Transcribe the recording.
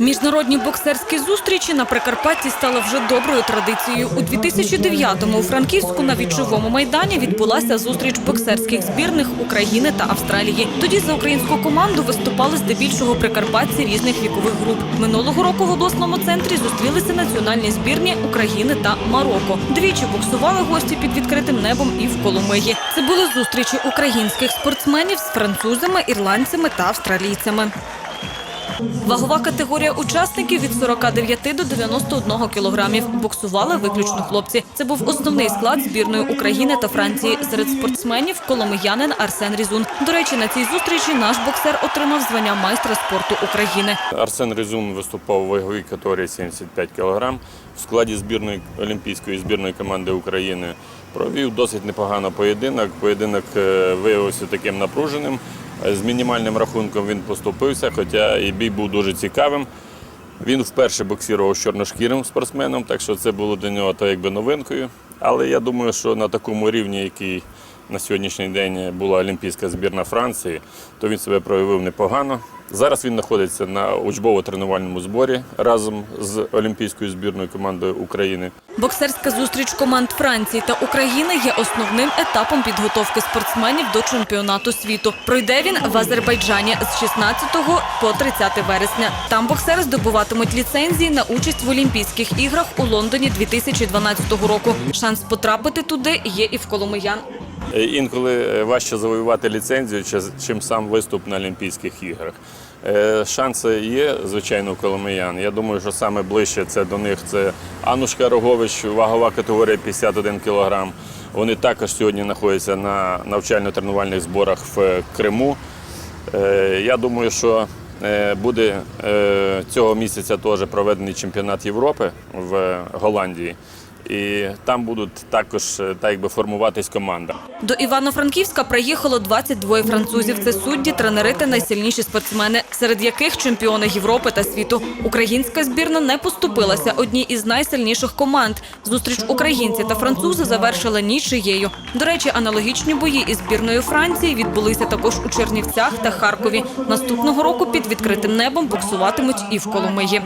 Міжнародні боксерські зустрічі на Прикарпатті стали вже доброю традицією. У 2009-му у Франківську на вічовому майдані відбулася зустріч боксерських збірних України та Австралії. Тоді за українську команду виступали здебільшого прикарпатці різних вікових груп. Минулого року в обласному центрі зустрілися національні збірні України та Марокко. Двічі боксували гості під відкритим небом і в Коломиї. Це були зустрічі українських спортсменів з французами, ірландцями та австралійцями. Вагова категорія учасників від 49 до 91 кілограмів. Боксували виключно хлопці. Це був основний склад збірної України та Франції. Серед спортсменів коломиянин Арсен Різун. До речі, на цій зустрічі наш боксер отримав звання майстра спорту України. Арсен Резун виступав у ваговій категорії 75 кг в складі збірної олімпійської збірної команди України. Провів досить непогано поєдинок. Поєдинок е, виявився таким напруженим. Е, З мінімальним рахунком він поступився, хоча і бій був дуже цікавим. Він вперше боксував з чорношкірим спортсменом, так що це було для нього так якби новинкою. Але я думаю, що на такому рівні, який на сьогоднішній день була олімпійська збірна Франції, то він себе проявив непогано. Зараз він знаходиться на учбово-тренувальному зборі разом з олімпійською збірною командою України. Боксерська зустріч команд Франції та України є основним етапом підготовки спортсменів до чемпіонату світу. Пройде він в Азербайджані з 16 по 30 вересня. Там боксери здобуватимуть ліцензії на участь в Олімпійських іграх у Лондоні 2012 року. Шанс потрапити туди є і в коломиян. Е, Інколи е, важче завоювати ліцензію, чим сам виступ на Олімпійських іграх. Е, Шанси є, звичайно, у коломиян. Я думаю, що саме ближче це до них це Анушка Рогович, вагова категорія 51 кг. Вони також сьогодні знаходяться на навчально-тренувальних зборах в Криму. Я думаю, що буде цього місяця теж проведений чемпіонат Європи в Голландії. І там будуть також е, так якби формуватись команда. До Івано-Франківська приїхало 22 французів. Це судді, тренери та найсильніші спортсмени, серед яких чемпіони Європи та світу. Українська збірна не поступилася одній із найсильніших команд. Зустріч українці та французи завершили нічиєю. До речі, аналогічні бої із збірною Франції відбулися також у Чернівцях та Харкові. Наступного року під відкритим небом боксуватимуть і в Коломиї.